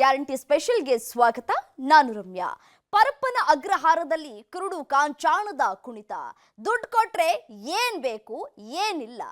Guarantee ಸ್ಪೆಷಲ್ಗೆ ಸ್ವಾಗತ, ನಾನು ರಮ್ಯಾ. ಪರಪ್ಪನ ಅಗ್ರಹಾರದಲ್ಲಿ ಕುರುಡು ಕಾಂಚಾಣದ ಕುಣಿತ. ದುಡ್ಡು ಕೊಟ್ರೆ ಏನ್ ಬೇಕು, ಏನಿಲ್ಲ.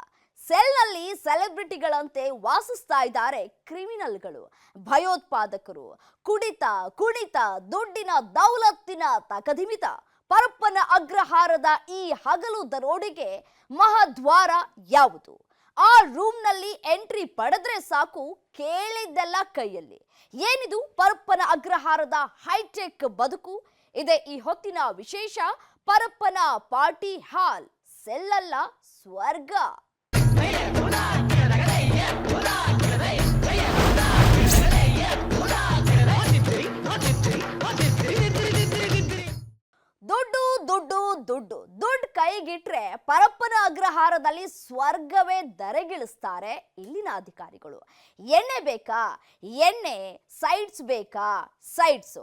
ಸೆಲ್ನಲ್ಲಿ ಸೆಲೆಬ್ರಿಟಿಗಳಂತೆ ವಾಸಿಸ್ತಾ ಇದ್ದಾರೆ ಕ್ರಿಮಿನಲ್ಗಳು, ಭಯೋತ್ಪಾದಕರು. ಕುಡಿತ, ಕುಣಿತ, ದುಡ್ಡಿನ ದೌಲತ್ತಿನ ತಕಧಿಮಿತ ಪರಪ್ಪನ ಅಗ್ರಹಾರದ ಈ ಹಗಲು ದರೋಡೆಗೆ ಮಹದ್ವಾರ ಯಾವುದು? ಆ ರೂಮ್ನಲ್ಲಿ ಎಂಟ್ರಿ ಪಡೆದ್ರೆ ಸಾಕು ಕೇಳಿದ್ದೆಲ್ಲ ಕೈಯಲ್ಲಿ. ಏನಿದು ಪರಪ್ಪನ ಅಗ್ರಹಾರದ ಹೈಟೆಕ್ ಬದುಕು? ಇದೆ ಈ ಹೊತ್ತಿನ ವಿಶೇಷ ಪರಪ್ಪನ ಪಾರ್ಟಿ ಹಾಲ್ ಸೆಲ್ಲಲ್ಲ ಸ್ವರ್ಗ. ದುಡ್ಡು ದುಡ್ಡು ದುಡ್ಡು. ದುಡ್ಡು ಕೈಗಿಟ್ರೆ ಪರಪ್ಪನ ಅಗ್ರಹಾರದಲ್ಲಿ ಸ್ವರ್ಗವೇ ದರೆಗಿಳಿಸ್ತಾರೆ ಇಲ್ಲಿನ ಅಧಿಕಾರಿಗಳು. ಎಣ್ಣೆ ಬೇಕಾ? ಎಣ್ಣೆ ಸೈಟ್ಸ್ ಬೇಕಾ? ಸೈಟ್ಸ್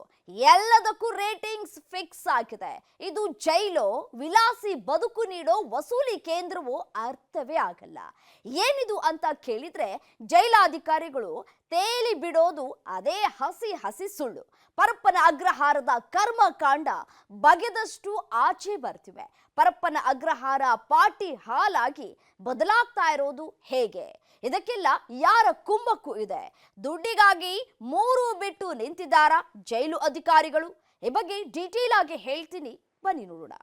ಎಲ್ಲದಕ್ಕೂ ರೇಟಿಂಗ್ಸ್ ಫಿಕ್ಸ್ ಆಗಿದೆ. ಇದು ಜೈಲು, ವಿಲಾಸಿ ಬದುಕು ನೀಡೋ ವಸೂಲಿ ಕೇಂದ್ರವು ಅರ್ಥವೇ ಆಗಲ್ಲ. ಏನಿದು ಅಂತ ಕೇಳಿದ್ರೆ ಜೈಲಾಧಿಕಾರಿಗಳು ತೇಲಿ ಬಿಡೋದು ಅದೇ ಹಸಿ ಹಸಿ ಸುಳ್ಳು. ಪರಪ್ಪನ ಅಗ್ರಹಾರದ ಕರ್ಮಕಾಂಡ ಬಗೆದಷ್ಟು ಆಚೆ ಬರ್ತಿವೆ. ಪರಪ್ಪನ ಅಗ್ರಹಾರ ಪಾಟಿ ಹಾಲಾಗಿ ಬದಲಾಗ್ತಾ ಇರೋದು ಹೇಗೆ? ಇದಕ್ಕೆಲ್ಲ ಯಾರ ಕುಮ್ಮಕ್ಕು ಇದೆ? ದುಡ್ಡಿಗಾಗಿ ಮೂರು ಬಿಟ್ಟು ನಿಂತಿದ್ದಾರಾ ಜೈಲು ಅಧಿಕಾರಿಗಳು? ಈ ಬಗ್ಗೆ ಡೀಟೇಲ್ ಆಗಿ ಹೇಳ್ತೀನಿ. ಬನ್ನಿ ನೋಡೋಣ.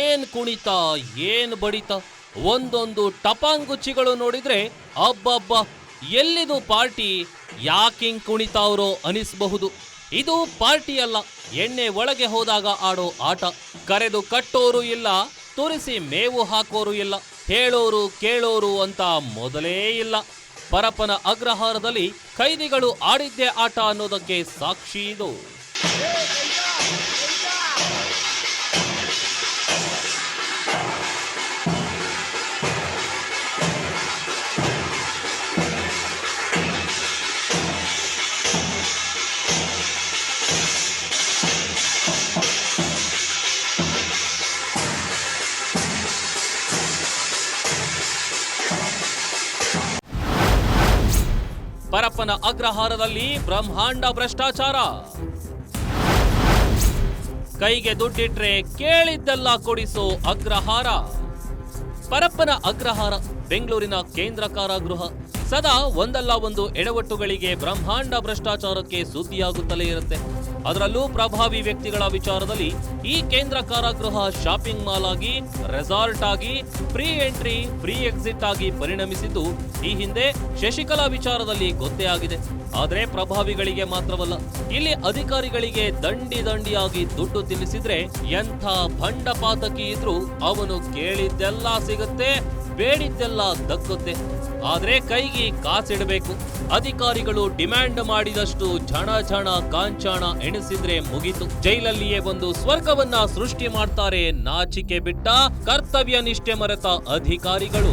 ಏನ್ ಕುಣಿತ, ಏನ್ ಬಡಿತ. ಒಂದೊಂದು ಟಪಾಂಗುಚ್ಚಿಗಳು ನೋಡಿದ್ರೆ, ಅಬ್ಬಬ್ಬ, ಎಲ್ಲಿದು ಪಾರ್ಟಿ? ಯಾಕಿಂಗ್ ಅವರೋ ಅನಿಸ್ಬಹುದು? ಇದು ಪಾರ್ಟಿ ಅಲ್ಲ ಎಣ್ಣೆ ಒಳಗೆ ಹೋದಾಗ ಆಡೋ ಆಟ. ಕರೆದು ಕಟ್ಟೋರು ಇಲ್ಲ, ತುರಿಸಿ ಮೇವು ಹಾಕೋರು ಇಲ್ಲ, ಹೇಳೋರು ಕೇಳೋರು ಅಂತ ಮೊದಲೇ ಇಲ್ಲ. ಪರಪನ ಅಗ್ರಹಾರದಲ್ಲಿ ಕೈದಿಗಳು ಆಡಿದ್ದೇ ಆಟ ಅನ್ನೋದಕ್ಕೆ ಸಾಕ್ಷಿ ಇದು. ಪರಪ್ಪನ ಅಗ್ರಹಾರದಲ್ಲಿ ಬ್ರಹ್ಮಾಂಡ ಭ್ರಷ್ಟಾಚಾರ. ಕೈಗೆ ದುಡ್ಡಿಟ್ರೆ ಕೇಳಿದ್ದೆಲ್ಲ ಕೊಡಿಸೋ ಅಗ್ರಹಾರ. ಪರಪ್ಪನ ಅಗ್ರಹಾರ ಬೆಂಗಳೂರಿನ ಕೇಂದ್ರ ಕಾರಾಗೃಹ. ಸದಾ ಒಂದಲ್ಲ ಒಂದು ಎಡವಟ್ಟುಗಳಿಗೆ ಬ್ರಹ್ಮಾಂಡ ಭ್ರಷ್ಟಾಚಾರಕ್ಕೆ ಸುದ್ದಿಯಾಗುತ್ತಲೇ ಇರುತ್ತೆ. ಅದರಲ್ಲೂ ಪ್ರಭಾವಿ ವ್ಯಕ್ತಿಗಳ ವಿಚಾರದಲ್ಲಿ ಈ ಕೇಂದ್ರ ಕಾರಾಗೃಹ ಶಾಪಿಂಗ್ ಮಾಲ್ ಆಗಿ ರೆಸಾರ್ಟ್ ಆಗಿ ಫ್ರೀ ಎಂಟ್ರಿ ಫ್ರೀ ಎಕ್ಸಿಟ್ ಆಗಿ ಪರಿಣಮಿಸಿದ್ದು ಈ ಹಿಂದೆ ಶಶಿಕಲಾ ವಿಚಾರದಲ್ಲಿ ಗೊತ್ತೇ ಆಗಿದೆ. ಆದರೆ ಪ್ರಭಾವಿಗಳಿಗೆ ಮಾತ್ರವಲ್ಲ, ಇಲ್ಲಿ ಅಧಿಕಾರಿಗಳಿಗೆ ದಂಡಿ ದಂಡಿಯಾಗಿ ದುಡ್ಡು ತಿನ್ನಿಸಿದ್ರೆ ಎಂಥ ಭಂಡಪಾತಕಿ ಇದ್ರೂ ಅವನು ಕೇಳಿದ್ದೆಲ್ಲ ಸಿಗುತ್ತೆ. ಬೇಡಿದ್ದೆಲ್ಲ ದಕ್ಕುತ್ತೆ. ಆದ್ರೆ ಕೈಗೆ ಕಾಸಿಡಬೇಕು. ಅಧಿಕಾರಿಗಳು ಡಿಮ್ಯಾಂಡ್ ಮಾಡಿದಷ್ಟು ಝಣ ಝಣ ಕಾಂಚಾಣ ಎಣಿಸಿದ್ರೆ ಮುಗಿತು. ಜೈಲಲ್ಲಿಯೇ ಒಂದು ಸ್ವರ್ಗವನ್ನ ಸೃಷ್ಟಿ ಮಾಡ್ತಾರೆ ನಾಚಿಕೆ ಬಿಟ್ಟ ಕರ್ತವ್ಯ ನಿಷ್ಠೆ ಮರೆತ ಅಧಿಕಾರಿಗಳು.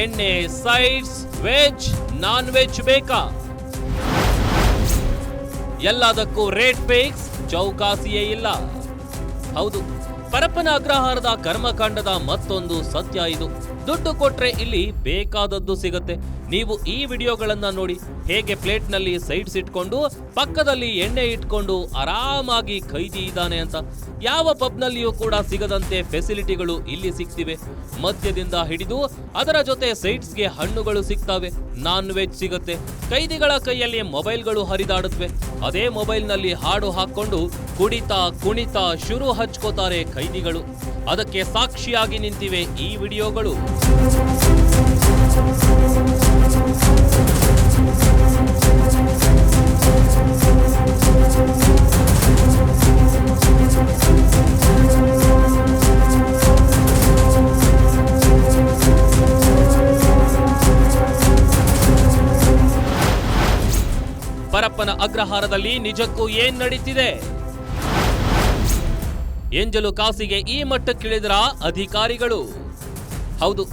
ಎಣ್ಣೆ, ಸೈಡ್ಸ್, ವೆಜ್ ನಾನ್ ವೆಜ್ ಬೇಕಾ? ಎಲ್ಲದಕ್ಕೂ ರೇಟ್ ಫಿಕ್ಸ್, ಚೌಕಾಸಿಯೇ ಇಲ್ಲ. ಹೌದು, ಪರಪ್ಪನ ಅಗ್ರಹಾರದ ಕರ್ಮಕಾಂಡದ ಮತ್ತೊಂದು ಸತ್ಯ ಇದು. ದುಡ್ಡು ಕೊಟ್ರೆ ಇಲ್ಲಿ ಬೇಕಾದದ್ದು ಸಿಗತ್ತೆ. ನೀವು ಈ ವಿಡಿಯೋಗಳನ್ನ ನೋಡಿ ಹೇಗೆ ಪ್ಲೇಟ್ನಲ್ಲಿ ಸೈಡ್ಸ್ ಇಟ್ಕೊಂಡು ಪಕ್ಕದಲ್ಲಿ ಎಣ್ಣೆ ಇಟ್ಕೊಂಡು ಆರಾಮಾಗಿ ಖೈದಿ ಇದ್ದಾನೆ ಅಂತ. ಯಾವ ಪಬ್ನಲ್ಲಿಯೂ ಕೂಡ ಸಿಗದಂತೆ ಫೆಸಿಲಿಟಿಗಳು ಇಲ್ಲಿ ಸಿಗ್ತಿವೆ. ಮದ್ಯದಿಂದ ಹಿಡಿದು ಅದರ ಜೊತೆ ಸೈಡ್ಸ್ಗೆ ಹಣ್ಣುಗಳು ಸಿಗ್ತವೆ. ನಾನ್ ವೆಜ್ ಸಿಗುತ್ತೆ. ಕೈದಿಗಳ ಕೈಯಲ್ಲಿ ಮೊಬೈಲ್ಗಳು ಹರಿದಾಡುತ್ತವೆ ಅದೇ ಮೊಬೈಲ್ನಲ್ಲಿ ಹಾಡು ಹಾಕೊಂಡು ಕುಡಿತಾ ಕುಣಿತಾ ಶುರು ಹಚ್ಕೋತಾರೆ ಕೈದಿಗಳು. ಅದಕ್ಕೆ ಸಾಕ್ಷಿಯಾಗಿ ನಿಂತಿವೆ ಈ ವಿಡಿಯೋಗಳು. ಅಗ್ರಹಾರದಲ್ಲಿ ನಿಜಕ್ಕೂ ಏನ್ ನಡೀತಿದೆ? ಎಂಜಲು ಕಾಸಿಗೆ ಈ ಮಟ್ಟಕ್ಕಿಳಿದ್ರ ಅಧಿಕಾರಿಗಳು? ಹೌದು,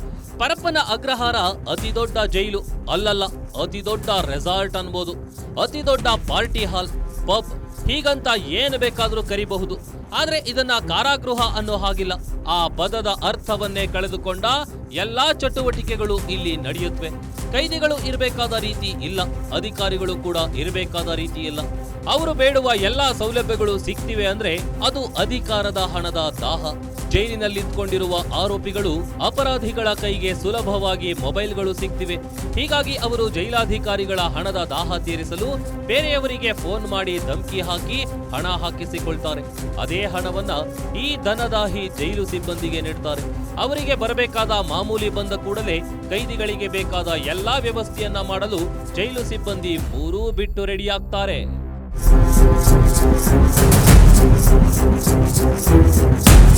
ಪರಪ್ಪನ ಅಗ್ರಹಾರ ಅತಿ ದೊಡ್ಡ ಜೈಲು, ಅಲ್ಲಲ್ಲ, ಅತಿ ದೊಡ್ಡ ರೆಸಾರ್ಟ್ ಅನ್ಬೋದು. ಅತಿ ದೊಡ್ಡ ಪಾರ್ಟಿ ಹಾಲ್, ಪಬ್ ಹೀಗಂತ ಏನು ಬೇಕಾದರೂ ಕರಿಬಹುದು. ಆದರೆ ಇದನ್ನ ಕಾರಾಗೃಹ ಅನ್ನೋ ಹಾಗಿಲ್ಲ. ಆ ಪದದ ಅರ್ಥವನ್ನೇ ಕಳೆದುಕೊಂಡ ಎಲ್ಲಾ ಚಟುವಟಿಕೆಗಳು ಇಲ್ಲಿ ನಡೆಯುತ್ತವೆ ಕೈದಿಗಳು ಇರಬೇಕಾದ ರೀತಿ ಇಲ್ಲ. ಅಧಿಕಾರಿಗಳು ಕೂಡ ಇರಬೇಕಾದ ರೀತಿ ಇಲ್ಲ. ಅವರು ಬೇಡುವ ಎಲ್ಲಾ ಸೌಲಭ್ಯಗಳು ಸಿಗ್ತಿವೆ ಅಂದ್ರೆ ಅದು ಅಧಿಕಾರದ ಹಣದ ದಾಹ. ಜೈಲಿನಲ್ಲಿದ್ಕೊಂಡಿರುವ ಆರೋಪಿಗಳು ಅಪರಾಧಿಗಳ ಕೈಗೆ ಸುಲಭವಾಗಿ ಮೊಬೈಲ್ಗಳು ಸಿಗ್ತಿವೆ. ಹೀಗಾಗಿ ಅವರು ಜೈಲಾಧಿಕಾರಿಗಳ ಹಣದ ದಾಹ ತೀರಿಸಲು ಬೇರೆಯವರಿಗೆ ಫೋನ್ ಮಾಡಿ ಧಮಕಿ ಹಾಕಿ ಹಣ ಹಾಕಿಸಿಕೊಳ್ತಾರೆ. ಅದೇ ಹಣವನ್ನ ಈ ಧನದಾಹಿ ಜೈಲು ಸಿಬ್ಬಂದಿಗೆ ನೀಡ್ತಾರೆ. ಅವರಿಗೆ ಬರಬೇಕಾದ ಮಾಮೂಲಿ ಬಂದ ಕೂಡಲೇ ಕೈದಿಗಳಿಗೆ ಬೇಕಾದ ಎಲ್ಲಾ ವ್ಯವಸ್ಥೆಯನ್ನ ಮಾಡಲು ಜೈಲು ಸಿಬ್ಬಂದಿ ಮೂರೂ ಬಿಟ್ಟು ರೆಡಿಯಾಗ್ತಾರೆ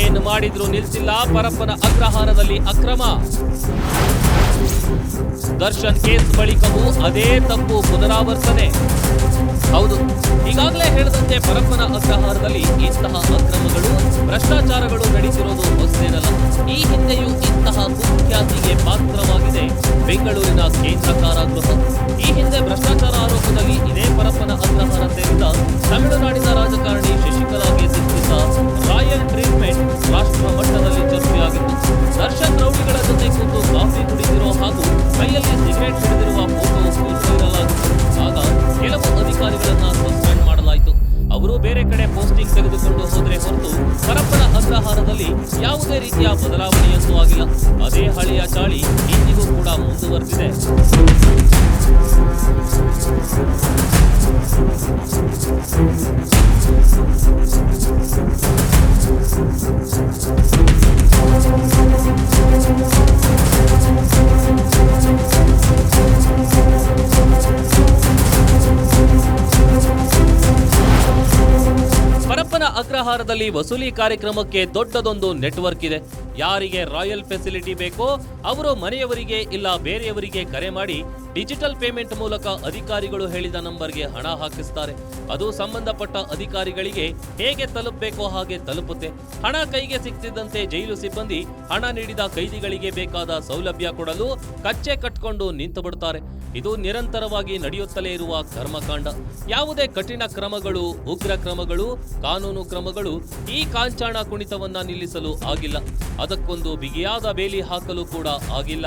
ಏನು ಮಾಡಿದ್ರು ನಿಲ್ಸಿಲ್ಲ. ಪರಪ್ಪನ ಅಗ್ರಹಾರದಲ್ಲಿ ಅಕ್ರಮ. ದರ್ಶನ್ ಕೇಸ್ ಬಳಿಕವೂ ಅದೇ ತಪ್ಪು ಪುನರಾವರ್ತನೆ. ಹೌದು, ಈಗಾಗಲೇ ಹೇಳಿದಂತೆ ಪರಪ್ಪನ ಅಗ್ರಹಾರದಲ್ಲಿ ಇಂತಹ ಅಕ್ರಮಗಳು, ಭ್ರಷ್ಟಾಚಾರಗಳು ನಡೆಸಿರೋದು ಹೊಸದೇನಲ್ಲ ಈ ಹಿಂದೆಯೂ ಇಂತಹ ಕುಖ್ಯಾತಿಗೆ ಪಾತ್ರವಾಗಿದೆ ಬೆಂಗಳೂರಿನ ಕೇಂದ್ರ ಕಾರಾಗೃಹ. ಈ ಹಿಂದೆ ಭ್ರಷ್ಟಾಚಾರ ಆರೋಪದಲ್ಲಿ ಇದೇ ಪರಪ್ಪನ ಅಗ್ರಹಾರ ಸೇರಿದ ತಮಿಳುನಾಡಿನ ರಾಜಕಾರಣಿ ಶಶಿಕಲಾಗೆ ಸಿಕ್ಕಿದ್ದ ರಾಯಲ್ ಟ್ರೀಟ್ಮೆಂಟ್ ರಾಷ್ಟ್ರ ಮಟ್ಟದಲ್ಲಿ ಚರ್ಚೆಯಾಗಿತ್ತು ದರ್ಶನ್ ರೌಡಿಗಳ ಜೊತೆ ಕುಂದು ಕಾಫಿ ಕುಡಿದಿರೋ ಹಾಗೂ ಕೈಯಲ್ಲಿ ಸಿಗರೇಟ್ ಹಿಡಿದಿರುವ ಫೋಟೋ ವೈರಲ್ ಆಗ ಕೆಲವು ಅಧಿಕಾರಿಗಳನ್ನ ಸಸ್ಪೆಂಡ್ ಮಾಡಲಾಯಿತು. ಅವರು ಬೇರೆ ಕಡೆ ಪೋಸ್ಟಿಂಗ್ ತೆಗೆದುಕೊಂಡು ಹೋದರೆ ಹೊರತು ಪರಪ್ಪನ ಅಗ್ರಹಾರದಲ್ಲಿ ಯಾವುದೇ ರೀತಿಯ ಬದಲಾವಣೆಯಂತೂ ಆಗಿಲ್ಲ. ಅದೇ ಹಳೆಯ ಚಾಳಿ ಇಂದಿಗೂ ಕೂಡ ಮುಂದುವರೆದಿದೆ. ಅಗ್ರಹಾರದಲ್ಲಿ ವಸೂಲಿ ಕಾರ್ಯಕ್ರಮಕ್ಕೆ ದೊಡ್ಡದೊಂದು ನೆಟ್ವರ್ಕ್ ಇದೆ. ಯಾರಿಗೆ ರಾಯಲ್ ಫೆಸಿಲಿಟಿ ಬೇಕೋ, ಅವರು ಮನೆಯವರಿಗೆ ಇಲ್ಲ ಬೇರೆಯವರಿಗೆ ಕರೆ ಮಾಡಿ ಡಿಜಿಟಲ್ ಪೇಮೆಂಟ್ ಮೂಲಕ ಅಧಿಕಾರಿಗಳು ಹೇಳಿದ ನಂಬರ್ಗೆ ಹಣ ಹಾಕಿಸ್ತಾರೆ. ಅದು ಸಂಬಂಧಪಟ್ಟ ಅಧಿಕಾರಿಗಳಿಗೆ ಹೇಗೆ ತಲುಪಬೇಕೋ ಹಾಗೆ ತಲುಪುತ್ತೆ. ಹಣ ಕೈಗೆ ಸಿಕ್ತಿದ್ದಂತೆ ಜೈಲು ಸಿಬ್ಬಂದಿ ಹಣ ನೀಡಿದ ಕೈದಿಗಳಿಗೆ ಬೇಕಾದ ಸೌಲಭ್ಯ ಕೊಡಲು ಕಚ್ಚೆ ಕಟ್ಕೊಂಡು ನಿಂತು ಬಿಡುತ್ತಾರೆ ಇದು ನಿರಂತರವಾಗಿ ನಡೆಯುತ್ತಲೇ ಇರುವ ಕರ್ಮಕಾಂಡ. ಯಾವುದೇ ಕಠಿಣ ಕ್ರಮಗಳು, ಉಗ್ರ ಕ್ರಮಗಳು, ಕಾನೂನು ಕ್ರಮಗಳು ಈ ಕಾಂಚಾಣ ಕುಣಿತವನ್ನ ನಿಲ್ಲಿಸಲು ಆಗಿಲ್ಲ. ಅದಕ್ಕೊಂದು ಬಿಗಿಯಾದ ಬೇಲಿ ಹಾಕಲು ಕೂಡ ಆಗಿಲ್ಲ.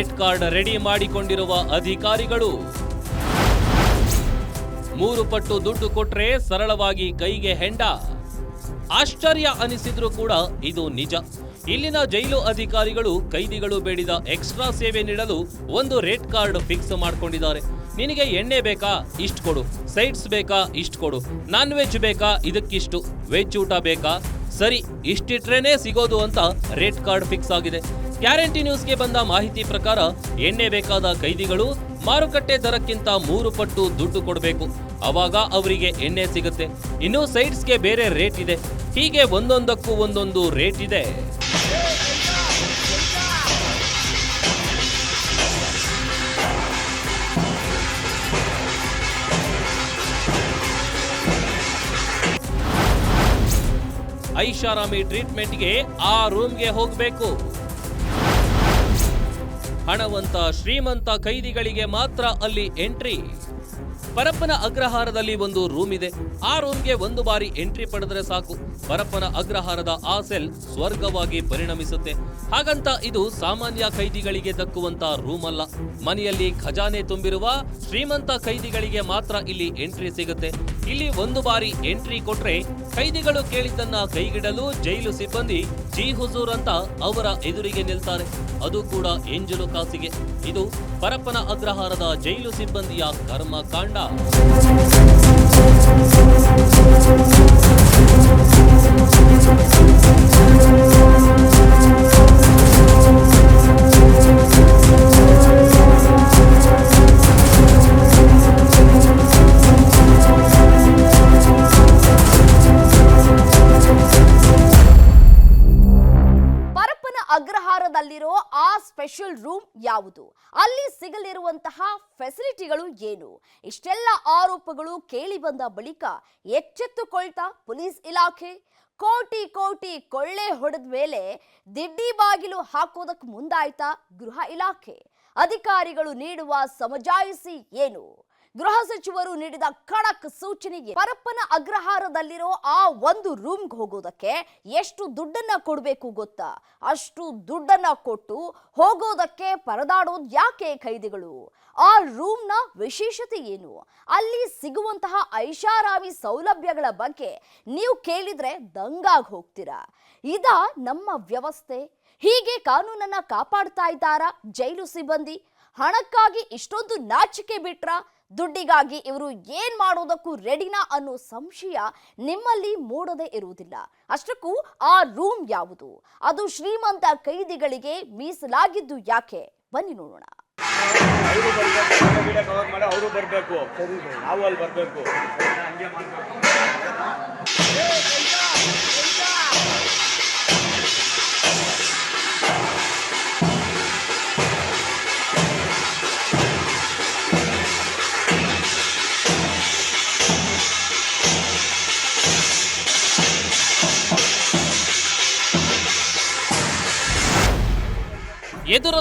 ರೇಟ್ ಕಾರ್ಡ್ ರೆಡಿ ಮಾಡಿಕೊಂಡಿರುವ ಅಧಿಕಾರಿಗಳು. ಮೂರು ಪಟ್ಟು ದುಡ್ಡು ಕೊಟ್ರೆ ಸರಳವಾಗಿ ಕೈಗೆ ಹೆಂಡ. ಆಶ್ಚರ್ಯ ಅನಿಸಿದ್ರೂ ಕೂಡ ಇದು ನಿಜ. ಇಲ್ಲಿನ ಜೈಲು ಅಧಿಕಾರಿಗಳು ಕೈದಿಗಳು ಬೇಡಿದ ಎಕ್ಸ್ಟ್ರಾ ಸೇವೆ ನೀಡಲು ಒಂದು ರೇಟ್ ಕಾರ್ಡ್ ಫಿಕ್ಸ್ ಮಾಡ್ಕೊಂಡಿದ್ದಾರೆ. ನಿನಗೆ ಎಣ್ಣೆ ಬೇಕಾ? ಇಷ್ಟು ಕೊಡು. ಸೈಡ್ಸ್ ಬೇಕಾ? ಇಷ್ಟು ಕೊಡು. ನಾನ್ ವೆಜ್ ಬೇಕಾ? ಇದಕ್ಕಿಷ್ಟು. ವೆಜ್ ಊಟ ಬೇಕಾ? ಸರಿ, ಇಷ್ಟಿಟ್ರೇನೆ ಸಿಗೋದು ಅಂತ ರೇಟ್ ಕಾರ್ಡ್ ಫಿಕ್ಸ್ ಆಗಿದೆ. ಗ್ಯಾರಂಟಿ ನ್ಯೂಸ್ಗೆ ಬಂದ ಮಾಹಿತಿ ಪ್ರಕಾರ ಎಣ್ಣೆ ಬೇಕಾದ ಕೈದಿಗಳು ಮಾರುಕಟ್ಟೆ ದರಕ್ಕಿಂತ ಮೂರು ಪಟ್ಟು ದುಡ್ಡು ಕೊಡಬೇಕು. ಅವಾಗ ಅವರಿಗೆ ಎಣ್ಣೆ ಸಿಗುತ್ತೆ. ಇನ್ನು ಸೈಡ್ಸ್ಗೆ ಬೇರೆ ರೇಟ್ ಇದೆ. ಹೀಗೆ ಒಂದೊಂದಕ್ಕೂ ಒಂದೊಂದು ರೇಟ್ ಇದೆ. ಐಷಾರಾಮಿ ಟ್ರೀಟ್ಮೆಂಟ್ಗೆ ಆ ರೂಮ್ಗೆ ಹೋಗಬೇಕು. ಹಣವಂತ ಶ್ರೀಮಂತ ಕೈದಿಗಳಿಗೆ ಮಾತ್ರ ಅಲ್ಲಿ ಎಂಟ್ರಿ. ಪರಪ್ಪನ ಅಗ್ರಹಾರದಲ್ಲಿ ಒಂದು ರೂಮ್ ಇದೆ. ಆ ರೂಮ್ಗೆ ಒಂದು ಬಾರಿ ಎಂಟ್ರಿ ಪಡೆದರೆ ಸಾಕು. ಪರಪ್ಪನ ಅಗ್ರಹಾರದ ಆ ಸೆಲ್ ಸ್ವರ್ಗವಾಗಿ ಪರಿಣಮಿಸುತ್ತೆ. ಹಾಗಂತ ಇದು ಸಾಮಾನ್ಯ ಕೈದಿಗಳಿಗೆ ದಕ್ಕುವಂತ ರೂಮ್ ಅಲ್ಲ. ಮನೆಯಲ್ಲಿ ಖಜಾನೆ ತುಂಬಿರುವ ಶ್ರೀಮಂತ ಕೈದಿಗಳಿಗೆ ಮಾತ್ರ ಇಲ್ಲಿ ಎಂಟ್ರಿ ಸಿಗುತ್ತೆ. ಇಲ್ಲಿ ಒಂದು ಬಾರಿ ಎಂಟ್ರಿ ಕೊಟ್ರೆ ಕೈದಿಗಳು ಕೇಳಿದ್ದನ್ನ ಕೈಗಿಡಲು ಜೈಲು ಸಿಬ್ಬಂದಿ ಜಿ ಹುಜೂರ್ ಅಂತ ಅವರ ಎದುರಿಗೆ ನಿಲ್ತಾರೆ. ಅದು ಕೂಡ ಏಂಜಲು ಕಾಸಿಗೆ. ಇದು ಪರಪ್ಪನ ಅಗ್ರಹಾರದ ಜೈಲು ಸಿಬ್ಬಂದಿಯ ಕರ್ಮಕಾಂಡ. ಯಾವುದು ಅಲ್ಲಿ ಸಿಗಲಿರುವಂತಹ ಫೆಸಿಲಿಟಿಗಳು ಏನು? ಇಷ್ಟೆಲ್ಲ ಆರೋಪಗಳು ಕೇಳಿ ಬಂದ ಬಳಿಕ ಎಚ್ಚೆತ್ತುಕೊಳ್ತಾ ಪೊಲೀಸ್ ಇಲಾಖೆ ಕೋಟಿ ಕೋಟಿ ಕೊಳ್ಳೆ ಹೊಡೆದ ಮೇಲೆ ದಿಡ್ಡಿ ಬಾಗಿಲು ಹಾಕೋದಕ್ಕೆ ಮುಂದಾಯ್ತಾ ಗೃಹ ಇಲಾಖೆ. ಅಧಿಕಾರಿಗಳು ನೀಡುವ ಸಮಜಾಯಿಸಿ ಏನು? ಗೃಹ ಸಚಿವರು ನೀಡಿದ ಖಡಕ್ ಸೂಚನೆಗೆ ಪರಪ್ಪನ ಅಗ್ರಹಾರದಲ್ಲಿರೋ ಆ ಒಂದು ರೂಮ್ಗೆ ಹೋಗೋದಕ್ಕೆ ಎಷ್ಟು ದುಡ್ಡನ್ನ ಕೊಡಬೇಕು ಗೊತ್ತಾ? ಅಷ್ಟು ದುಡ್ಡನ್ನ ಕೊಟ್ಟು ಹೋಗೋದಕ್ಕೆ ಪರದಾಡೋದ್ ಯಾಕೆ ಖೈದಿಗಳು? ಆ ರೂಮ್ನ ವಿಶೇಷತೆ ಏನು? ಅಲ್ಲಿ ಸಿಗುವಂತಹ ಐಷಾರಾಮಿ ಸೌಲಭ್ಯಗಳ ಬಗ್ಗೆ ನೀವು ಕೇಳಿದ್ರೆ ದಂಗಾಗ್ ಹೋಗ್ತೀರಾ. ಇದ ನಮ್ಮ ವ್ಯವಸ್ಥೆ. ಹೀಗೆ ಕಾನೂನನ್ನ ಕಾಪಾಡ್ತಾ ಇದ್ದಾರಾ ಜೈಲು ಸಿಬ್ಬಂದಿ? ಹಣಕ್ಕಾಗಿ ಇಷ್ಟೊಂದು ನಾಚಿಕೆ ಬಿಟ್ರ? ದುಡ್ಡಿಗಾಗಿ ಇವರು ಏನ್ ಮಾಡೋದಕ್ಕೂ ರೆಡಿನಾ ಅನ್ನೋ ಸಂಶಯ ನಿಮ್ಮಲ್ಲಿ ಮೂಡದೇ ಇರುವುದಿಲ್ಲ. ಅಷ್ಟಕ್ಕೂ ಆ ರೂಮ್ ಯಾವುದು? ಅದು ಶ್ರೀಮಂತ ಕೈದಿಗಳಿಗೆ ಮೀಸಲಾಗಿದ್ದು ಯಾಕೆ? ಬನ್ನಿ ನೋಡೋಣ. ಅವರು ಬರ್ಬೇಕು. ನಾವು ಅಲ್ಲಿ ಬರಬೇಕು.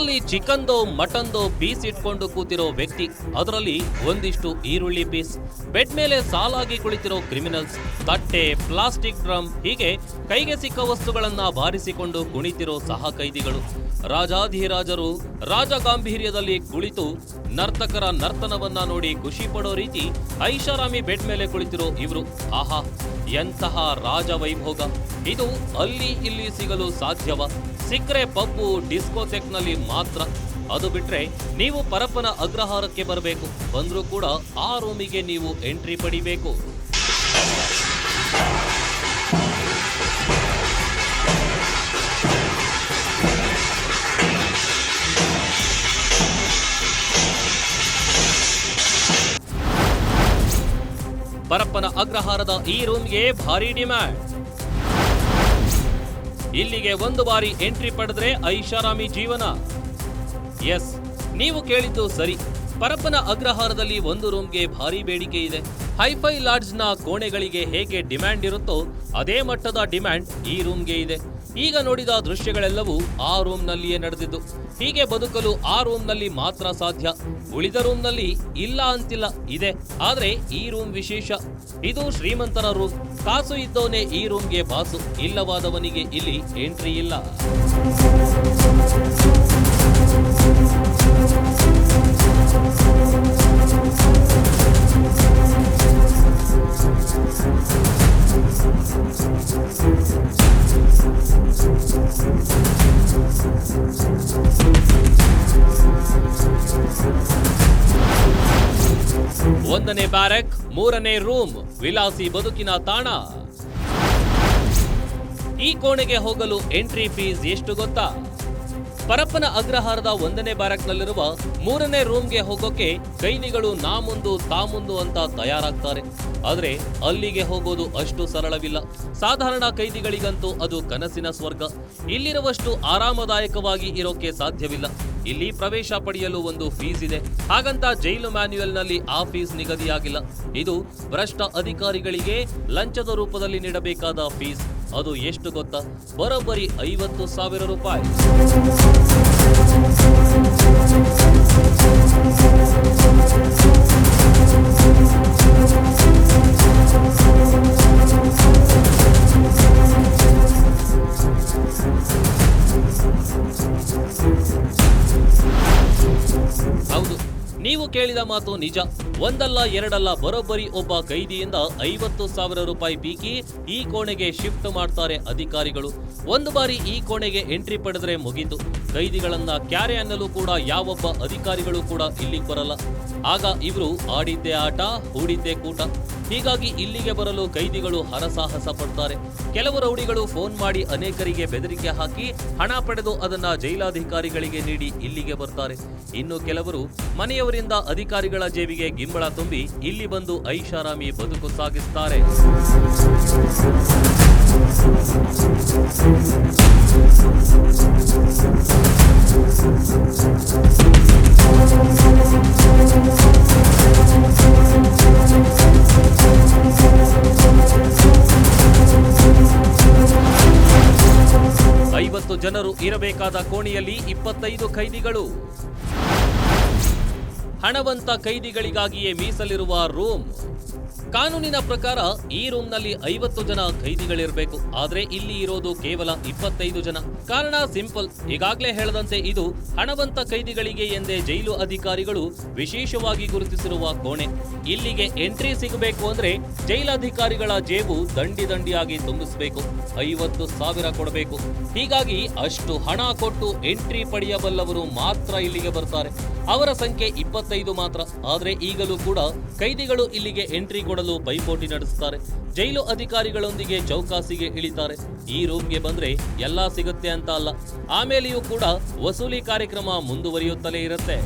only ಚಿಕನ್ದೋ, ಮಟನ್ದೋ ಪೀಸ್ ಇಟ್ಕೊಂಡು ಕೂತಿರೋ ವ್ಯಕ್ತಿ, ಅದರಲ್ಲಿ ಒಂದಿಷ್ಟು ಈರುಳ್ಳಿ ಪೀಸ್. ಬೆಡ್ ಮೇಲೆ ಸಾಲಾಗಿ ಕುಳಿತಿರೋ ಕ್ರಿಮಿನಲ್ಸ್, ತಟ್ಟೆ, ಪ್ಲಾಸ್ಟಿಕ್ ಡ್ರಮ್, ಹೀಗೆ ಕೈಗೆ ಸಿಕ್ಕ ವಸ್ತುಗಳನ್ನ ಬಾರಿಸಿಕೊಂಡು ಕುಣಿತಿರೋ ಸಹ ಕೈದಿಗಳು ರಾಜಾಧಿರಾಜರು ರಾಜಗಾಂಭೀರ್ಯದಲ್ಲಿ ಕುಳಿತು ನರ್ತಕರ ನರ್ತನವನ್ನ ನೋಡಿ ಖುಷಿ ಪಡೋ ರೀತಿ ಐಷಾರಾಮಿ ಬೆಡ್ ಮೇಲೆ ಕುಳಿತಿರೋ ಇವರು. ಆಹಾ, ಎಂತಹ ರಾಜ ವೈಭೋಗ ಇದು ಅಲ್ಲಿ ಇಲ್ಲಿ ಸಿಗಲು ಸಾಧ್ಯವ. ಸಿಕ್ಕರೆ ಪಬ್ಬು ಡಿಸ್ಕೋಥೆಕ್ನಲ್ಲಿ ಮಾತ್ರ ಅದು ಬಿಟ್ರೆ ನೀವು ಪರಪ್ಪನ ಅಗ್ರಹಾರಕ್ಕೆ ಬರಬೇಕು. ಬಂದ್ರೂ ಕೂಡ ಆ ರೂಮಿಗೆ ನೀವು ಎಂಟ್ರಿ ಪಡಿಬೇಕು. ಪರಪ್ಪನ ಅಗ್ರಹಾರದ ಈ ರೂಮ್ಗೆ ಭಾರಿ ಡಿಮ್ಯಾಂಡ್. ಇಲ್ಲಿಗೆ ಒಂದು ಬಾರಿ ಎಂಟ್ರಿ ಪಡೆದ್ರೆ ಐಷಾರಾಮಿ ಜೀವನ. ಎಸ್ ನೀವು ಕೇಳಿದ್ದು ಸರಿ. ಪರಪ್ಪನ ಅಗ್ರಹಾರದಲ್ಲಿ ಒಂದು ರೂಮ್ಗೆ ಭಾರಿ ಬೇಡಿಕೆ ಇದೆ. ಹೈಫೈ ಲಾಡ್ಜ್ನ ಕೋಣೆಗಳಿಗೆ ಹೇಗೆ ಡಿಮ್ಯಾಂಡ್ ಇರುತ್ತೋ ಅದೇ ಮಟ್ಟದ ಡಿಮ್ಯಾಂಡ್ ಈ ರೂಮ್ಗೆ ಇದೆ. ಈಗ ನೋಡಿದ ದೃಶ್ಯಗಳೆಲ್ಲವೂ ಆ ರೂಮ್ನಲ್ಲಿಯೇ ನಡೆದಿದ್ದು. ಹೀಗೆ ಬದುಕಲು ಆ ರೂಮ್ನಲ್ಲಿ ಮಾತ್ರ ಸಾಧ್ಯ. ಉಳಿದ ರೂಮ್ನಲ್ಲಿ ಇಲ್ಲ ಅಂತಿಲ್ಲ, ಇದೆ. ಆದರೆ ಈ ರೂಮ್ ವಿಶೇಷ. ಇದು ಶ್ರೀಮಂತರ ರೂಮ್. ಕಾಸು ಇದ್ದವನೇ ಈ ರೂಮ್ಗೆ ಬಾಸು. ಇಲ್ಲವಾದವನಿಗೆ ಇಲ್ಲಿ ಎಂಟ್ರಿ ಇಲ್ಲ. ಒಂದನೇ ಬ್ಯಾರೆಕ್ ಮೂರನೇ ರೂಮ್ ವಿಲಾಸಿ ಬದುಕಿನ ತಾಣ. ಈ ಕೋಣೆಗೆ ಹೋಗಲು ಎಂಟ್ರಿ ಫೀಸ್ ಎಷ್ಟು ಗೊತ್ತಾ? ಪರಪ್ಪನ ಅಗ್ರಹಾರದ ಒಂದನೇ ಬ್ಯಾರಕ್ನಲ್ಲಿರುವ ಮೂರನೇ ರೂಮ್ಗೆ ಹೋಗೋಕೆ ಕೈದಿಗಳು ನಾ ಮುಂದು ತಾ ಮುಂದು ಅಂತ ತಯಾರಾಗ್ತಾರೆ. ಆದ್ರೆ ಅಲ್ಲಿಗೆ ಹೋಗೋದು ಅಷ್ಟು ಸರಳವಿಲ್ಲ. ಸಾಧಾರಣ ಕೈದಿಗಳಿಗಂತೂ ಅದು ಕನಸಿನ ಸ್ವರ್ಗ. ಇಲ್ಲಿರುವಷ್ಟು ಆರಾಮದಾಯಕವಾಗಿ ಇರೋಕೆ ಸಾಧ್ಯವಿಲ್ಲ. ಇಲ್ಲಿ ಪ್ರವೇಶ ಪಡೆಯಲು ಒಂದು ಫೀಸ್ ಇದೆ. ಹಾಗಂತ ಜೈಲು ಮ್ಯಾನ್ಯುಯಲ್ನಲ್ಲಿ ಆ ಫೀಸ್ ನಿಗದಿಯಾಗಿಲ್ಲ. ಇದು ಭ್ರಷ್ಟ ಅಧಿಕಾರಿಗಳಿಗೆ ಲಂಚದ ರೂಪದಲ್ಲಿ ನೀಡಬೇಕಾದ ಫೀಸ್ ಅದು ಎಷ್ಟು ಗೊತ್ತಾ? ಬರೋಬ್ಬರಿ ಐವತ್ತು ಸಾವಿರ ರೂಪಾಯಿ. ನೀವು ಕೇಳಿದ ಮಾತು ನಿಜ. ಒಂದಲ್ಲ, ಎರಡಲ್ಲ, ಬರೋಬ್ಬರಿ ಒಬ್ಬ ಕೈದಿಯಿಂದ ಐವತ್ತು ಸಾವಿರ ರೂಪಾಯಿ ಪೀಕಿ ಈ ಕೋಣೆಗೆ ಶಿಫ್ಟ್ ಮಾಡ್ತಾರೆ ಅಧಿಕಾರಿಗಳು. ಒಂದು ಬಾರಿ ಈ ಕೋಣೆಗೆ ಎಂಟ್ರಿ ಪಡೆದ್ರೆ ಮುಗೀತು. ಕೈದಿಗಳನ್ನ ಕ್ಯಾರೆ ಅನ್ನಲು ಕೂಡ ಯಾವೊಬ್ಬ ಅಧಿಕಾರಿಗಳು ಕೂಡ ಇಲ್ಲಿಗೆ ಬರಲ್ಲ. ಆಗ ಇವರು ಆಡಿದ್ದೇ ಆಟ, ಹೂಡಿದ್ದೇ ಕೂಟ. ಹೀಗಾಗಿ ಇಲ್ಲಿಗೆ ಬರಲು ಕೈದಿಗಳು ಹರಸಾಹಸ ಪಡ್ತಾರೆ. ಕೆಲವು ರೌಡಿಗಳು ಫೋನ್ ಮಾಡಿ ಅನೇಕರಿಗೆ ಬೆದರಿಕೆ ಹಾಕಿ ಹಣ ಪಡೆದು ಅದನ್ನ ಜೈಲಾಧಿಕಾರಿಗಳಿಗೆ ನೀಡಿ ಇಲ್ಲಿಗೆ ಬರ್ತಾರೆ. ಇನ್ನು ಕೆಲವರು ಮನೆಯವರಿಂದ ಅಧಿಕಾರಿಗಳ ಜೇಬಿಗೆ ಗಿಂಬಳ ತುಂಬಿ ಇಲ್ಲಿ ಬಂದು ಐಷಾರಾಮಿ ಬದುಕು ಜನರು ಇರಬೇಕಾದ ಕೋಣೆಯಲ್ಲಿ ಇಪ್ಪತ್ತೈದು ಖೈದಿಗಳು. ಹಣವಂತ ಕೈದಿಗಳಿಗಾಗಿಯೇ ಮೀಸಲಿರುವ ರೂಮ್. ಕಾನೂನಿನ ಪ್ರಕಾರ ಈ ರೂಮ್ನಲ್ಲಿ ಐವತ್ತು ಜನ ಖೈದಿಗಳಿರಬೇಕು ಆದ್ರೆ ಇಲ್ಲಿ ಇರೋದು ಕೇವಲ ಇಪ್ಪತ್ತೈದು ಜನ. ಕಾರಣ ಸಿಂಪಲ್. ಈಗಾಗಲೇ ಹೇಳದಂತೆ ಇದು ಹಣವಂತ ಖೈದಿಗಳಿಗೆ ಎಂದೇ ಜೈಲು ಅಧಿಕಾರಿಗಳು ವಿಶೇಷವಾಗಿ ಗುರುತಿಸಿರುವ ಕೋಣೆ. ಇಲ್ಲಿಗೆ ಎಂಟ್ರಿ ಸಿಗಬೇಕು ಅಂದ್ರೆ ಜೈಲಾಧಿಕಾರಿಗಳ ಜೇಬು ದಂಡಿ ದಂಡಿಯಾಗಿ ತುಂಬಿಸಬೇಕು. ಐವತ್ತು ಸಾವಿರ ಕೊಡಬೇಕು. ಹೀಗಾಗಿ ಅಷ್ಟು ಹಣ ಕೊಟ್ಟು ಎಂಟ್ರಿ ಪಡೆಯಬಲ್ಲವರು ಮಾತ್ರ ಇಲ್ಲಿಗೆ ಬರ್ತಾರೆ. ಅವರ ಸಂಖ್ಯೆ ಇಪ್ಪತ್ತೈದು ಮಾತ್ರ. ಆದ್ರೆ ಈಗಲೂ ಕೂಡ ಕೈದಿಗಳು ಇಲ್ಲಿಗೆ ಎಂಟ್ರಿ ಕೊಡಲು ಪೈಪೋಟಿ ನಡೆಸುತ್ತಾರೆ. ಜೈಲು ಅಧಿಕಾರಿಗಳೊಂದಿಗೆ ಚೌಕಾಸಿಗೆ ಇಳಿತಾರೆ. ಈ ರೂಮ್ಗೆ ಬಂದ್ರೆ ಎಲ್ಲಾ ಸಿಗುತ್ತೆ ಅಂತ ಅಲ್ಲ. ಆಮೇಲೆಯೂ ಕೂಡ ವಸೂಲಿ ಕಾರ್ಯಕ್ರಮ ಮುಂದುವರಿಯುತ್ತಲೇ ಇರುತ್ತೆ.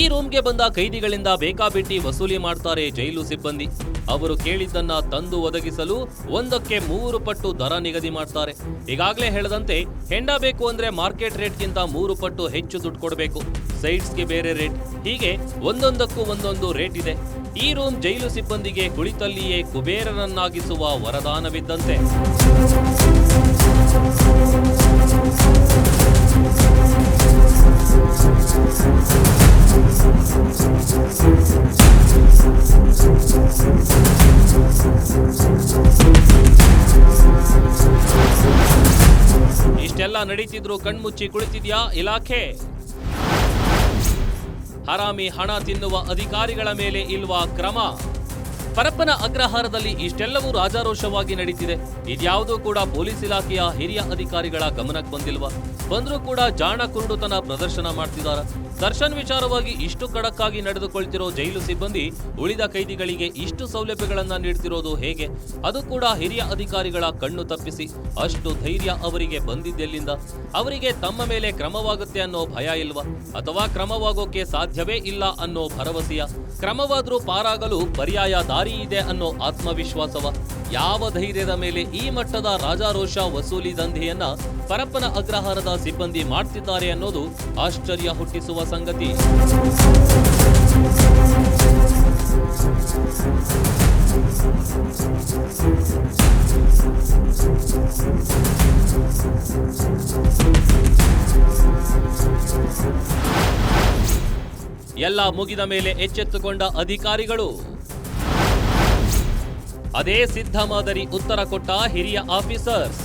ಈ ರೂಮ್ಗೆ ಬಂದ ಕೈದಿಗಳಿಂದ ಬೇಕಾಬಿಟ್ಟಿ ವಸೂಲಿ ಮಾಡ್ತಾರೆ ಜೈಲು ಸಿಬ್ಬಂದಿ. ಅವರು ಕೇಳಿದ್ದನ್ನ ತಂದು ಒದಗಿಸಲು ಒಂದಕ್ಕೆ ಮೂರು ಪಟ್ಟು ದರ ನಿಗದಿ ಮಾಡ್ತಾರೆ. ಈಗಾಗಲೇ ಹೇಳದಂತೆ ಹೆಂಡ ಬೇಕು ಅಂದ್ರೆ ಮಾರ್ಕೆಟ್ ರೇಟ್ಗಿಂತ ಮೂರು ಪಟ್ಟು ಹೆಚ್ಚು ದುಡ್ಡು ಕೊಡಬೇಕು. ಸೈಡ್ಸ್ಗೆ ಬೇರೆ ರೇಟ್. ಹೀಗೆ ಒಂದೊಂದಕ್ಕೂ ಒಂದೊಂದು ರೇಟ್ ಇದೆ. ಈ ರೂಮ್ ಜೈಲು ಸಿಬ್ಬಂದಿಗೆ ಕುಳಿತಲ್ಲಿಯೇ ಕುಬೇರನನ್ನಾಗಿಸುವ ವರದಾನವಿದ್ದಂತೆ. ಇಷ್ಟೆಲ್ಲ ನಡೀತಿದ್ರು ಕಣ್ಮುಚ್ಚಿ ಕುಳಿತಿದ್ಯಾ ಇಲಾಖೆ? ಹರಾಮಿ ಹಣ ತಿನ್ನುವ ಅಧಿಕಾರಿಗಳ ಮೇಲೆ ಇಲ್ವಾ ಕ್ರಮ? ಪರಪ್ಪನ ಅಗ್ರಹಾರದಲ್ಲಿ ಇಷ್ಟೆಲ್ಲವೂ ರಾಜಾರೋಷವಾಗಿ ನಡೀತಿದೆ. ಇದ್ಯಾವುದೂ ಕೂಡ ಪೊಲೀಸ್ ಇಲಾಖೆಯ ಹಿರಿಯ ಅಧಿಕಾರಿಗಳ ಗಮನಕ್ಕೆ ಬಂದಿಲ್ವಾ? ಬಂದರೂ ಕೂಡ ಜಾಣ ಕುರುಡುತನ ಪ್ರದರ್ಶನ ಮಾಡ್ತಿದ್ದಾರೆ ದರ್ಶನ್ ವಿಚಾರವಾಗಿ ಇಷ್ಟು ಕಡಕ್ಕಾಗಿ ನಡೆದುಕೊಳ್ತಿರೋ ಜೈಲು ಸಿಬ್ಬಂದಿ ಉಳಿದ ಕೈದಿಗಳಿಗೆ ಇಷ್ಟು ಸೌಲಭ್ಯಗಳನ್ನ ನೀಡ್ತಿರೋದು ಹೇಗೆ? ಅದು ಕೂಡ ಹಿರಿಯ ಅಧಿಕಾರಿಗಳ ಕಣ್ಣು ತಪ್ಪಿಸಿ. ಅಷ್ಟು ಧೈರ್ಯ ಅವರಿಗೆ ಬಂದಿದ್ದೆಲ್ಲಿಂದ ಅವರಿಗೆ ತಮ್ಮ ಮೇಲೆ ಕ್ರಮವಾಗುತ್ತೆ ಅನ್ನೋ ಭಯ ಇಲ್ವಾ? ಅಥವಾ ಕ್ರಮವಾಗೋಕೆ ಸಾಧ್ಯವೇ ಇಲ್ಲ ಅನ್ನೋ ಭರವಸೆಯ ಕ್ರಮವಾದ್ರೂ ಪಾರಾಗಲು ಪರ್ಯಾಯ ದಾರಿ ಇದೆ ಅನ್ನೋ ಆತ್ಮವಿಶ್ವಾಸವ. ಯಾವ ಧೈರ್ಯದ ಮೇಲೆ ಈ ಮಟ್ಟದ ರಾಜಾರೋಷ ವಸೂಲಿ ದಂಧೆಯನ್ನ ಪರಪ್ಪನ ಅಗ್ರಹಾರದ ಸಿಬ್ಬಂದಿ ಮಾಡ್ತಿದ್ದಾರೆ ಅನ್ನೋದು ಆಶ್ಚರ್ಯ ಹುಟ್ಟಿಸುವ ಸಂಗತಿ. ಎಲ್ಲ ಮುಗಿದ ಮೇಲೆ ಎಚ್ಚೆತ್ತುಕೊಂಡ ಅಧಿಕಾರಿಗಳು. ಅದೇ ಸಿದ್ಧ ಮಾದರಿ ಉತ್ತರ ಕೊಟ್ಟ ಹಿರಿಯ ಆಫೀಸರ್ಸ್.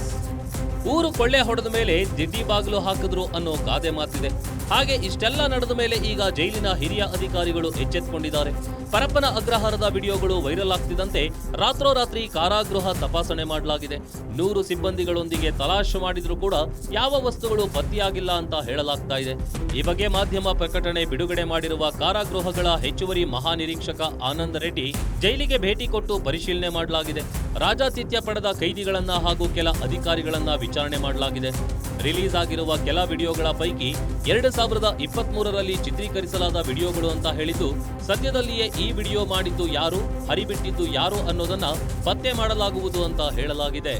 ಊರು ಕೊಳ್ಳೆ ಹೊಡೆದ ಮೇಲೆ ದಿಡ್ಡಿ ಬಾಗಿಲು ಹಾಕಿದ್ರು ಅನ್ನೋ ಗಾದೆ ಮಾತಿದೆ. ಹಾಗೆ ಇಷ್ಟೆಲ್ಲ ನಡೆದ ಮೇಲೆ ಈಗ ಜೈಲಿನ ಹಿರಿಯ ಅಧಿಕಾರಿಗಳು ಎಚ್ಚೆತ್ತುಕೊಂಡಿದ್ದಾರೆ ಪರಪ್ಪನ ಅಗ್ರಹಾರದ ವಿಡಿಯೋಗಳು ವೈರಲ್ ಆಗ್ತಿದ್ದಂತೆ ರಾತ್ರೋರಾತ್ರಿ ಕಾರಾಗೃಹ ತಪಾಸಣೆ ಮಾಡಲಾಗಿದೆ. ನೂರು ಸಿಬ್ಬಂದಿಗಳೊಂದಿಗೆ ತಲಾಶೆ ಮಾಡಿದ್ರೂ ಕೂಡ ಯಾವ ವಸ್ತುಗಳು ಪತ್ತೆಯಾಗಿಲ್ಲ ಅಂತ ಹೇಳಲಾಗ್ತಾ ಇದೆ. ಈ ಬಗ್ಗೆ ಮಾಧ್ಯಮ ಪ್ರಕಟಣೆ ಬಿಡುಗಡೆ ಮಾಡಿರುವ ಕಾರಾಗೃಹಗಳ ಹೆಚ್ಚುವರಿ ಮಹಾನಿರೀಕ್ಷಕ ಆನಂದ ರೆಡ್ಡಿ ಜೈಲಿಗೆ ಭೇಟಿ ಕೊಟ್ಟು ಪರಿಶೀಲನೆ ಮಾಡಲಾಗಿದೆ. ರಾಜಾತಿಥ್ಯ ಪಡೆದ ಕೈದಿಗಳನ್ನ ಹಾಗೂ ಕೆಲ ಅಧಿಕಾರಿಗಳನ್ನ ವಿಚಾರಣೆ ಮಾಡಲಾಗಿದೆ. ರಿಲೀಸ್ ಆಗಿರುವ ಕೆಲ ವಿಡಿಯೋಗಳ ಪೈಕಿ ಎರಡು ಸಾವಿರದ ಇಪ್ಪತ್ತ್ ಮೂರರಲ್ಲಿ ಚಿತ್ರೀಕರಿಸಲಾದ ವಿಡಿಯೋಗಳು ಅಂತ ಹೇಳಿದ್ದು, ಸದ್ಯದಲ್ಲಿಯೇ ಈ ವಿಡಿಯೋ ಮಾಡಿದ್ದು ಯಾರು, ಹರಿಬಿಟ್ಟಿದ್ದು ಯಾರು ಅನ್ನೋದನ್ನ ಪತ್ತೆ ಮಾಡಲಾಗುವುದು ಅಂತ ಹೇಳಲಾಗಿದೆ.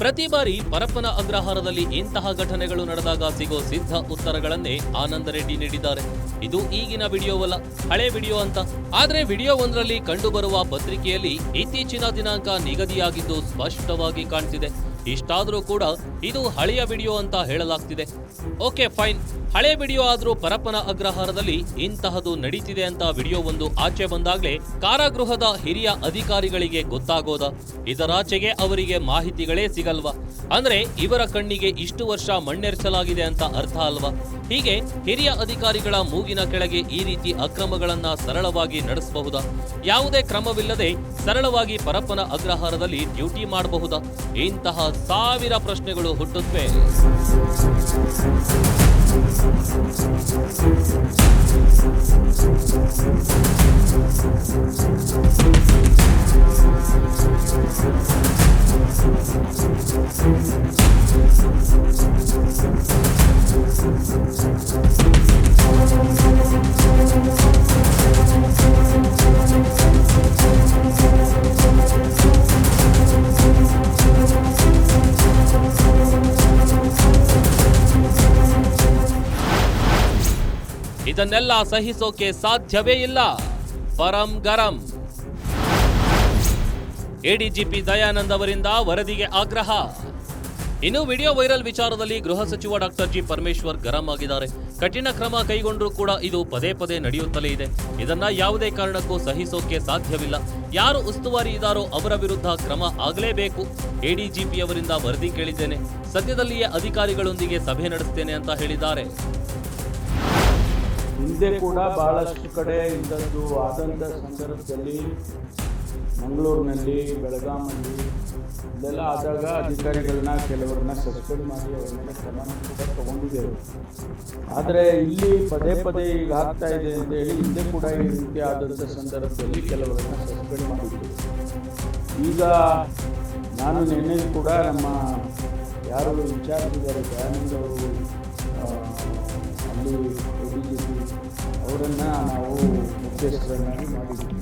ಪ್ರತಿ ಬಾರಿ ಪರಪ್ಪನ ಅಗ್ರಹಾರದಲ್ಲಿ ಇಂತಹ ಘಟನೆಗಳು ನಡೆದಾಗ ಸಿಗೋ ಸಿದ್ಧ ಉತ್ತರಗಳನ್ನೇ ಆನಂದ ರೆಡ್ಡಿ ನೀಡಿದ್ದಾರೆ. ಇದು ಈಗಿನ ವಿಡಿಯೋವಲ್ಲ ಹಳೆ ವಿಡಿಯೋ ಅಂತ. ಆದ್ರೆ ವಿಡಿಯೋ ಒಂದರಲ್ಲಿ ಕಂಡುಬರುವ ಪತ್ರಿಕೆಯಲ್ಲಿ ಇತ್ತೀಚಿನ ದಿನಾಂಕ ನಿಗದಿಯಾಗಿದ್ದು ಸ್ಪಷ್ಟವಾಗಿ ಕಾಣ್ತಿದೆ. ಇಷ್ಟಾದರೂ ಕೂಡ ಇದು ಹಳೆಯ ವಿಡಿಯೋ ಅಂತ ಹೇಳಲಾಗ್ತಿದೆ. Okay, fine. ಹಳೆ ವಿಡಿಯೋ ಆದರೂ ಪರಪ್ಪನ ಅಗ್ರಹಾರದಲ್ಲಿ ಇಂತಹದು ನಡೀತಿದೆ ಅಂತ ವಿಡಿಯೋ ಒಂದು ಆಚೆ ಬಂದಾಗಲೇ ಕಾರಾಗೃಹದ ಹಿರಿಯ ಅಧಿಕಾರಿಗಳಿಗೆ ಗೊತ್ತಾಗೋದ. ಇದರಾಚೆಗೆ ಅವರಿಗೆ ಮಾಹಿತಿಗಳೇ ಸಿಗಲ್ವಾ? ಅಂದ್ರೆ ಇವರ ಕಣ್ಣಿಗೆ ಇಷ್ಟು ವರ್ಷ ಮಣ್ಣೆರಿಸಲಾಗಿದೆ ಅಂತ ಅರ್ಥ ಅಲ್ವಾ? ಹೀಗೆ ಹಿರಿಯ ಅಧಿಕಾರಿಗಳ ಮೂಗಿನ ಕೆಳಗೆ ಈ ರೀತಿ ಅಕ್ರಮಗಳನ್ನ ಸರಳವಾಗಿ ನಡೆಸಬಹುದಾ? ಯಾವುದೇ ಕ್ರಮವಿಲ್ಲದೆ ಸರಳವಾಗಿ ಪರಪ್ಪನ ಅಗ್ರಹಾರದಲ್ಲಿ ಡ್ಯೂಟಿ ಮಾಡಬಹುದಾ? ಇಂತಹ ಸಾವಿರ ಪ್ರಶ್ನೆಗಳು ಹುಟ್ಟುತ್ತವೆ ಇದನ್ನೆಲ್ಲ ಸಹಿಸೋಕೆ ಸಾಧ್ಯವೇ ಇಲ್ಲ. ಪರಂ ಗರಂ. ಎಡಿಜಿಪಿ ದಯಾನಂದ್ ಅವರಿಂದ ವರದಿಗೆ ಆಗ್ರಹ. ಇನ್ನು ವಿಡಿಯೋ ವೈರಲ್ ವಿಚಾರದಲ್ಲಿ ಗೃಹ ಸಚಿವ ಡಾಕ್ಟರ್ ಜಿ ಪರಮೇಶ್ವರ್ ಗರಂ ಆಗಿದ್ದಾರೆ. ಕಠಿಣ ಕ್ರಮ ಕೈಗೊಂಡರೂ ಕೂಡ ಇದು ಪದೇ ಪದೇ ನಡೆಯುತ್ತಲೇ ಇದೆ. ಇದನ್ನ ಯಾವುದೇ ಕಾರಣಕ್ಕೂ ಸಹಿಸೋಕೆ ಸಾಧ್ಯವಿಲ್ಲ. ಯಾರು ಉಸ್ತುವಾರಿ ಇದ್ದಾರೋ ಅವರ ವಿರುದ್ಧ ಕ್ರಮ ಆಗಲೇಬೇಕು. ಎಡಿಜಿಪಿ ಅವರಿಂದ ವರದಿ ಕೇಳಿದ್ದೇನೆ. ಸದ್ಯದಲ್ಲಿಯೇ ಅಧಿಕಾರಿಗಳೊಂದಿಗೆ ಸಭೆ ನಡೆಸುತ್ತೇನೆ ಅಂತ ಹೇಳಿದ್ದಾರೆ. ಹಿಂದೆ ಕೂಡ ಬಹಳಷ್ಟು ಕಡೆ ಇಂಥದ್ದು ಆದಂಥ ಸಂದರ್ಭದಲ್ಲಿ ಮಂಗಳೂರಿನಲ್ಲಿ ಬೆಳಗಾಮಲ್ಲಿ ಇದೆಲ್ಲ ಆದಾಗ ಅಧಿಕಾರಿಗಳನ್ನ ಕೆಲವರನ್ನ ಸಸ್ಪೆಂಡ್ ಮಾಡಿ ಅವರನ್ನ ಕ್ರಮ ಕೂಡ ತಗೊಂಡಿದ್ದೇವೆ. ಆದರೆ ಇಲ್ಲಿ ಪದೇ ಪದೇ ಈಗ ಆಗ್ತಾ ಇದೆ ಅಂತ ಹೇಳಿ ಹಿಂದೆ ಕೂಡ ಈ ರೀತಿ ಆದಂಥ ಸಂದರ್ಭದಲ್ಲಿ ಕೆಲವರನ್ನ ಸಸ್ಪೆಂಡ್ ಮಾಡಿದ್ದೇವೆ ಈಗ ನಾನು ನಿನ್ನೆ ಕೂಡ ನಮ್ಮ ಯಾರು ವಿಚಾರಿಸಿದ್ದಾರೆ ಜಾನಿಂದ ಅವರು ಅಲ್ಲಿ ಅವರನ್ನು ನಾವು ಮುಖ್ಯಸ್ಥರನ್ನಾಗಿ ಮಾಡಿದ್ದೀವಿ.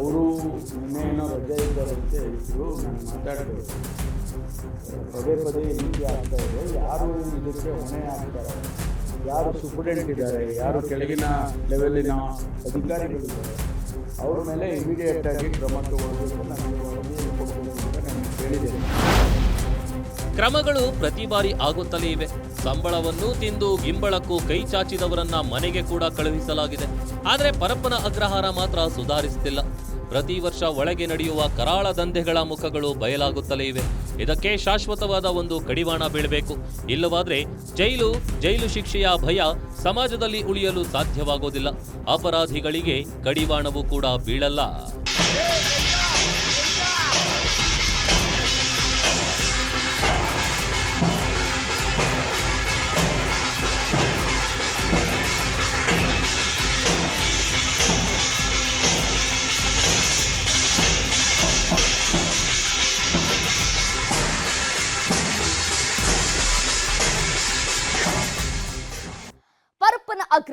ಅವರು ನಿನ್ನೆ ಏನೋ ರಜೆ ಇದ್ದಾರೆ ಅಂತ ಹೇಳಿದ್ರು, ನಾನು ಮಾತಾಡಿದೆ ಪದೇ ಪದೇ ಈ ರೀತಿ ಆಗ್ತಾ ಇದೆ. ಯಾರು ಇದಕ್ಕೆ ಹೊಣೆ ಆಗ್ತಾರೆ? ಯಾರು ಸೂಪರ್ಡೆಂಟ್ ಇದ್ದಾರೆ? ಯಾರು ಕೆಳಗಿನ ಲೆವೆಲಿನ ಅಧಿಕಾರಿಗಳಿದ್ದಾರೆ ಅವ್ರ ಮೇಲೆ ಇಮಿಡಿಯೇಟ್ ಆಗಿ ಕ್ರಮ ತಗೊಳ್ಬೇಕು ನಾನು ಹೇಳಿದ್ದೇನೆ ಕ್ರಮಗಳು ಪ್ರತಿ ಬಾರಿ ಆಗುತ್ತಲೇ ಇವೆ. ಸಂಬಳವನ್ನು ತಿಂದು ಗಿಂಬಳಕ್ಕೂ ಕೈ ಚಾಚಿದವರನ್ನ ಮನೆಗೆ ಕೂಡ ಕಳುಹಿಸಲಾಗಿದೆ. ಆದರೆ ಪರಪ್ಪನ ಅಗ್ರಹಾರ ಮಾತ್ರ ಸುಧಾರಿಸುತ್ತಿಲ್ಲ ಪ್ರತಿ ವರ್ಷ ಒಳಗೆ ನಡೆಯುವ ಕರಾಳ ದಂಧೆಗಳ ಮುಖಗಳು ಬಯಲಾಗುತ್ತಲೇ ಇವೆ. ಇದಕ್ಕೆ ಶಾಶ್ವತವಾದ ಒಂದು ಕಡಿವಾಣ ಬೀಳಬೇಕು. ಇಲ್ಲವಾದ್ರೆ ಜೈಲು ಜೈಲು ಶಿಕ್ಷೆಯ ಭಯ ಸಮಾಜದಲ್ಲಿ ಉಳಿಯಲು ಸಾಧ್ಯವಾಗೋದಿಲ್ಲ. ಅಪರಾಧಿಗಳಿಗೆ ಕಡಿವಾಣವೂ ಕೂಡ ಬೀಳಲ್ಲ.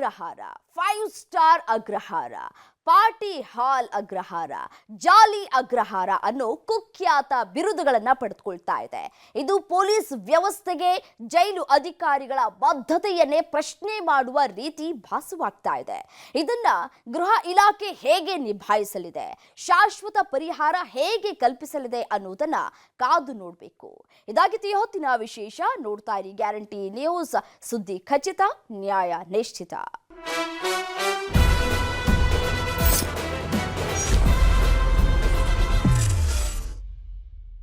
Agrahara five star Agrahara. Party hall Agrahara, jolly Agrahara ಅನ್ನೋ ಕುಖ್ಯಾತ ಬಿರುದುಗಳನ್ನ ಪಡೆದುಕೊಳ್ತಾ ಇದೆ. ಇದು ಪೊಲೀಸ್ ವ್ಯವಸ್ಥೆಗೆ, ಜೈಲು ಅಧಿಕಾರಿಗಳ ಬದ್ಧತೆಯನ್ನೇ ಪ್ರಶ್ನೆ ಮಾಡುವ ರೀತಿ ಭಾಸವಾಗ್ತಾ ಇದೆ. ಇದನ್ನ ಗೃಹ ಇಲಾಖೆ ಹೇಗೆ ನಿಭಾಯಿಸಲಿದೆ? ಶಾಶ್ವತ ಪರಿಹಾರ ಹೇಗೆ ಕಲ್ಪಿಸಲಿದೆ ಅನ್ನೋದನ್ನ ಕಾದು ನೋಡಬೇಕು. ಇದಾಗಿತ್ತು ಹೊತ್ತಿನ ವಿಶೇಷ. ನೋಡ್ತಾ ಇರಿ ಗ್ಯಾರಂಟಿ ನ್ಯೂಸ್. ಸುದ್ದಿ ಖಚಿತ, ನ್ಯಾಯ ನಿಶ್ಚಿತ.